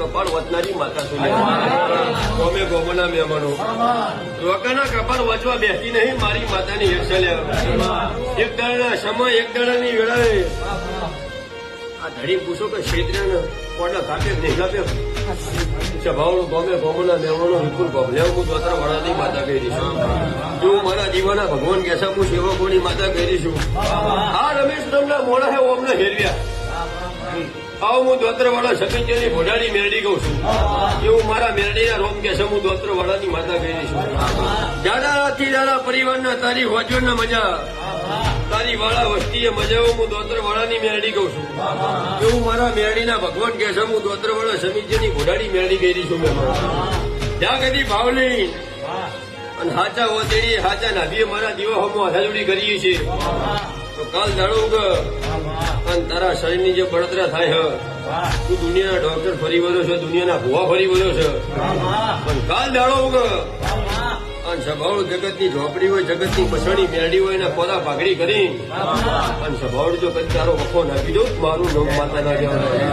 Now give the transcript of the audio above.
કપાળ વચનારી માતા સુને ગોમે મહેમાનો લોકોના કપાળ વચવા બેસી નહીં મારી માતાની હેરસલે એક દાણા સમય એક દાણાની વેળાએ આ ધડી પૂછો કે ક્ષેત્રને કોડલા કાપે નહીં કાપે સ્વભાવનું ગમે મહેમાનો વિપુલ ગોમલે હું દ્વારા વડાની માતા કહી દઈશું જો મારા દીવાના ભગવાન કેસા હું સેવકોની માતા કહી દઈશું આ રમેશ તમને મોડા હે ઓમને હેરવ્યા આવો, હું દોત્રવાળા સકંજની ભોડાની મેરડી કહું છું. એવું મારા મેરડીના રોમ કે છે, હું દોત્રવાળાની માતા કહી છું. દાદાથી દાદા પરિવારના તારી હોજોના મજા. તારી વાળા વસ્તીએ મજા હું દોત્રવાળાની મેરડી કહું છું. એવું મારા મેરડીના ભગવાન કે છે, હું દોત્રવાળા સમિતિની ભોડાની મેરડી કહી છું મેં. જ્યાં કદી ભાવલી અને હાચા ઓતેડી હાચા નાભીએ મારા દીવા હમો હાથાજોડી કરીએ છીએ તો કાલ જાણું કે અને તારા શરીરની જે બળતરા થાય તું દુનિયાના ડોક્ટર ફરી વધ્યો છે, દુનિયાના ભુવા ફરી વધ્યો છે. પણ કાલ જાણો કે અને જગત જગતની ઝોપડી હોય, જગતની પછાડી મેરડી હોય, એના પોતા ભાગડી કરી. અને સભાવળ જો કદી તારો વખો નાખી દઉં મારું નવ માતા ના કહેવાય.